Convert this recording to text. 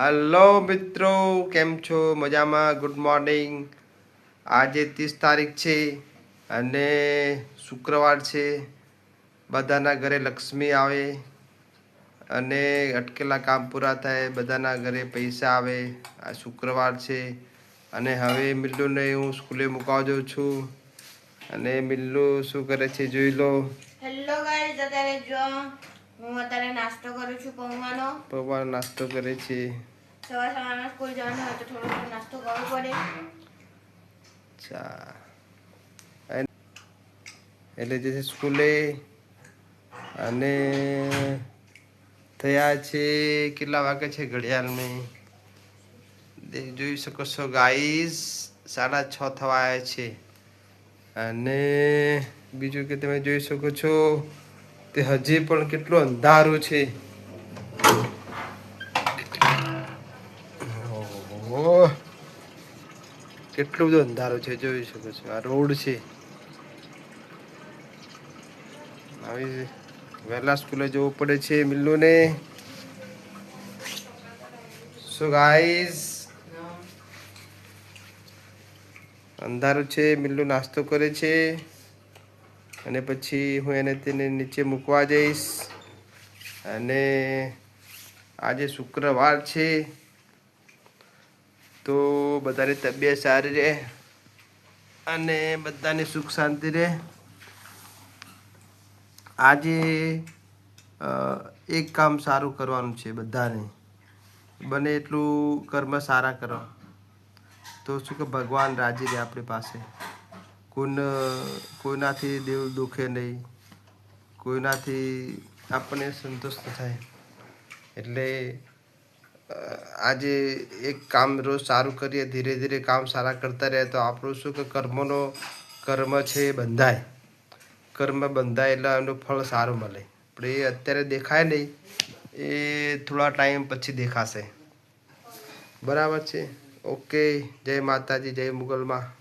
Hello મિત્રો. કેમ છો? મજામાં? ગુડ મોર્નિંગ આજે ત્રીસ તારીખ છે અને શુક્રવાર છે. બધાના ઘરે લક્ષ્મી આવે અને અટકેલા કામ પૂરા થાય. બધાના ઘરે પૈસા આવે. આ શુક્રવાર છે અને હવે મિલ્લુને હું સ્કૂલે મૂકવા જાઉં છું. અને મિલ્લુ શું કરે છે જોઈ લો. હેલો ગાઈઝ અત્યારે જો હું અત્યારે નાસ્તો કરું છું પૌવાનો. પૌવાનો નાસ્તો કરે છે. સવાર સવારમાં સ્કૂલ જવાનું હોય તો થોડો નાસ્તો કરવો પડે. અચ્છા. એટલે જે છે સ્કૂલે અને થયા છે કેટલા વાગે છે ઘડિયાળમાં જોઈ શકો છો ગાઈસ સાડા છ થવા આવ્યા છે. અને બીજું કે તમે જોઈ શકો છો, તે હજી પણ કેટલું અંધારું છે. કેટલું બધો અંધારો છે, જોઈ શકો છો. આ રોડ છે. આવી વહેલા સ્કૂલે જવું પડે છે મિલ્લુને. સો ગાઈઝ અંધારું છે, મિલ્લુ નાસ્તો કરે છે. અને પછી હું એને તેને નીચે મૂકવા જઈશ. અને આજે શુક્રવાર છે. તો બધાની તબિયત સારી રહે અને બધાને સુખ શાંતિ રહે. આજે એક કામ સારું કરવાનું છે બધાને. બને એટલું કર્મ સારા કરો. તો શું કે ભગવાન રાજી રહે આપણી પાસે. કોઈન કોઈનાથી દેવ દુખે નહીં. કોઈનાથી આપણને સંતોષ થાય. એટલે આજે એક કામ રોજ સારું કરીએ, ધીરે ધીરે કામ સારા કરતા રહે તો આપણું શું કે કર્મનો કર્મ છે એ બંધાય. કર્મ બંધાય એટલે એનું ફળ સારું મળે. પણ એ અત્યારે દેખાય નહીં. એ થોડા ટાઈમ પછી દેખાશે. બરાબર છે? ઓકે. જય માતાજી, જય મુગલમાં.